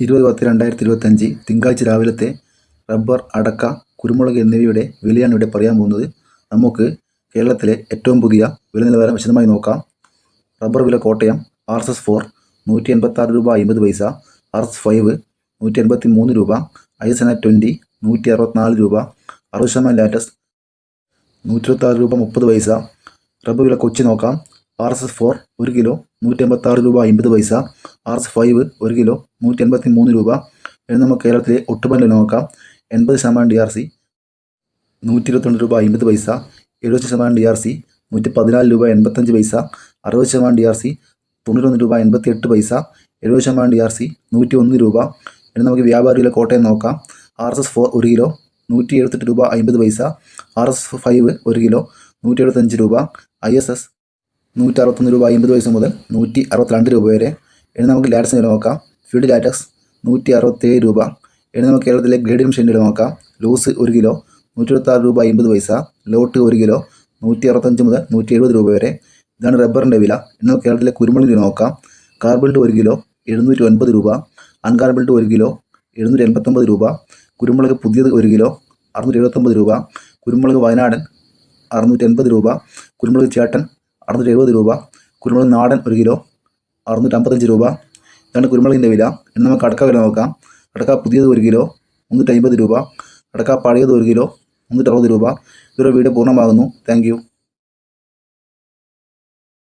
ഇരുപത് പത്ത് രണ്ടായിരത്തി ഇരുപത്തഞ്ച് തിങ്കളാഴ്ച രാവിലത്തെ റബ്ബർ അടക്ക കുരുമുളക് എന്നിവയുടെ വിലയാണ് ഇവിടെ പറയാൻ പോകുന്നത്. നമുക്ക് കേരളത്തിലെ ഏറ്റവും പുതിയ വില നിലവാരം വിശദമായി നോക്കാം. റബ്ബർ വില Kottayam R S S four നൂറ്റി എൺപത്താറ് രൂപ അമ്പത് പൈസ ആർ എസ് ഫൈവ് നൂറ്റി എൺപത്തി മൂന്ന് രൂപ ഐ എസ് എൻ ട്വന്റി നൂറ്റി അറുപത്തിനാല് രൂപ അറുപത് ശതമാനം ലാറ്റസ് നൂറ്റി ഇരുപത്താറ് രൂപ മുപ്പത് പൈസ. റബ്ബർ വില കൊച്ചി നോക്കാം. ആർ എസ് എസ് ഫോർ ഒരു കിലോ നൂറ്റി എൺപത്താറ് രൂപ അമ്പത് പൈസ. ആർ എസ് ഫൈവ് ഒരു കിലോ നൂറ്റി എൺപത്തി മൂന്ന് രൂപ. ഇനി നമുക്ക് കേരളത്തിലെ ഒട്ടുമല്ല നോക്കാം. എൺപത് ശതമാനം ഡി ആർ സി നൂറ്റി ഇരുപത്തിരണ്ട് രൂപ അമ്പത് പൈസ. എഴുപത് ശതമാനം ഡി ആർ സി നൂറ്റി പതിനാല് രൂപ എൺപത്തഞ്ച് പൈസ. അറുപത് ശതമാനം ഡി ആർ സി തൊണ്ണൂറ്റൊന്ന് രൂപ എൺപത്തി എട്ട് പൈസ. എഴുപത് ശതമാനം ഡി ആർ സി നൂറ്റി ഒന്ന് രൂപ. ഇനി നമുക്ക് വ്യാപാരിയിലെ കോട്ടയം നോക്കാം. ആർ എസ് എസ് ഫോർ ഒരു കിലോ നൂറ്റി എഴുപത്തെട്ട് രൂപ അമ്പത് പൈസ. ആർ എസ് ഫൈവ് ഒരു കിലോ നൂറ്റി എഴുപത്തഞ്ച് രൂപ. ഐ എസ് എസ് നൂറ്റി അറുപത്തൊന്ന് രൂപ അമ്പത് പൈസ മുതൽ നൂറ്റി അറുപത്തിരണ്ട് രൂപ വരെ. ഇനി നമുക്ക് ലാറ്റക്സ് നില നോക്കാം. ഫീഡ് ലാറ്റക്സ് നൂറ്റി അറുപത്തേഴ് രൂപ. ഇനി നമുക്ക് കേരളത്തിലെ ഗ്രേഡ് മെഷീന്റെ വില നോക്കാം. ലൂസ് ഒരു കിലോ നൂറ്റി ഇരുപത്താറ് രൂപ അമ്പത് പൈസ. ലോട്ട് ഒരു കിലോ നൂറ്റി അറുപത്തഞ്ച് മുതൽ നൂറ്റി എഴുപത് രൂപ വരെ. ഇതാണ് റബ്ബറിന്റെ വില. ഇനി നമുക്ക് കേരളത്തിലെ കുരുമുളക് വില നോക്കാം. കാർബിൾട്ട് ഒരു കിലോ എഴുന്നൂറ്റി ഒൻപത് രൂപ അൺകാർബിൾട്ട് ഒരു കിലോ എഴുന്നൂറ്റി എൺപത്തൊമ്പത് രൂപ. കുരുമുളക് പുതിയത് ഒരു കിലോ അറുന്നൂറ്റി എഴുപത്തൊമ്പത് രൂപ. കുരുമുളക് വയനാടൻ അറുന്നൂറ്റി എൺപത് രൂപ. കുരുമുളക് ചേട്ടൻ അറുന്നൂറ്റി എഴുപത് രൂപ. കുരുമുളക് നാടൻ ഒരു കിലോ അറുന്നൂറ്റി അമ്പത്തഞ്ച് രൂപ. ഇതാണ് കുരുമുളകിന്റെ വില. ഇനി നമുക്ക് അടക്ക വില നോക്കാം. അടക്ക പുതിയത് ഒരു കിലോ മുന്നൂറ്റി അമ്പത് രൂപ. അടക്ക പഴയത് ഒരു കിലോ മുന്നൂറ്റി അറുപത് രൂപ. ഇതൊരു വീഡിയോ പൂർണമാകുന്നു. താങ്ക്